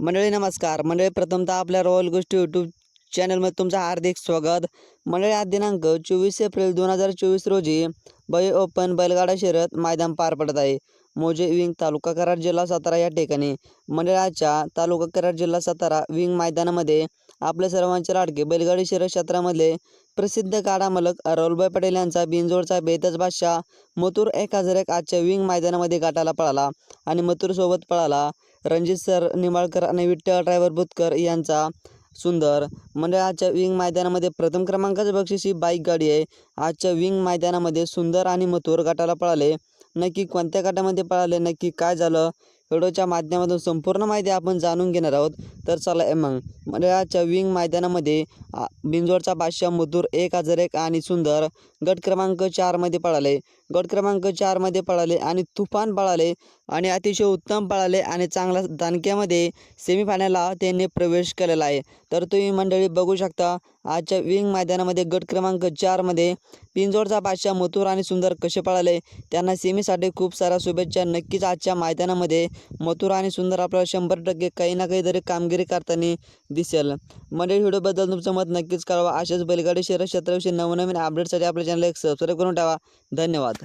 मंडळी नमस्कार. मंडळी प्रथमतः आपल्या रॉयल गोष्टी यूट्यूब चॅनलमध्ये तुमचं हार्दिक स्वागत. मंडळी आज दिनांक चोवीस एप्रिल दोन हजार चोवीस रोजी बय ओपन बैलगाडा शर्यत मैदान पार पडत आहे. मोजे विंग तालुका कराड जिल्हा सातारा या ठिकाणी. मंडळाच्या तालुका कराड जिल्हा सातारा विंग मैदानामध्ये आपल्या सर्वांचे लाडके. बैलगाडी शर्यत क्षेत्रामधले प्रसिद्ध काडामलक राहुलभाई पटेल यांचा बिनजोडचा बेतज बादशाह मथुर एक हजार एक आजच्या विंग मैदानामध्ये गाठाला पळाला आणि मथुरसोबत पळाला. रणजित सर निंबाळकर आणि विठ्ठल ड्रायव्हर बुतकर यांचा सुंदर. म्हणजे आजच्या विंग मैदानामध्ये प्रथम क्रमांकाचं बक्षीस ही बाईक गाडी आहे. आजच्या विंग मैदानामध्ये सुंदर आणि मथुर गटाला पळाले. नक्की कोणत्या गटामध्ये पळाले? नक्की काय झालं? व्हिडिओच्या माध्यमातून संपूर्ण माहिती आपण जाणून घेणार आहोत. तर चला मग. मंडळाच्या विंग मैदानामध्ये बिंजोडचा बादशाह मधुर एक हजार एक आणि सुंदर गट क्रमांक चारमध्ये पळाले. गट क्रमांक चारमध्ये पळाले आणि तुफान पळाले आणि अतिशय उत्तम पळाले आणि चांगला दानक्यामध्ये सेमीफायनलला त्यांनी प्रवेश केलेला आहे. तर तुम्ही मंडळी बघू शकता आजच्या विंग मैदानामध्ये गट क्रमांक चारमध्ये पिंजोडचा बादशाह मथुर आणि सुंदर कसे पळाले? त्यांना सेमीसाठी खूप साऱ्या शुभेच्छा. नक्कीच आजच्या मैदानामध्ये मथुर आणि सुंदर आपल्याला शंभर टक्के काही ना काहीतरी कामगिरी करताना दिसेल. मंडळी व्हिडिओबद्दल तुमचं मत नक्कीच कळवा. अशाच बैलगाडी शहर क्षेत्राविषयी नवनवीन अपडेटसाठी आपल्या चॅनल एक सबस्क्राईब करून ठेवा. धन्यवाद.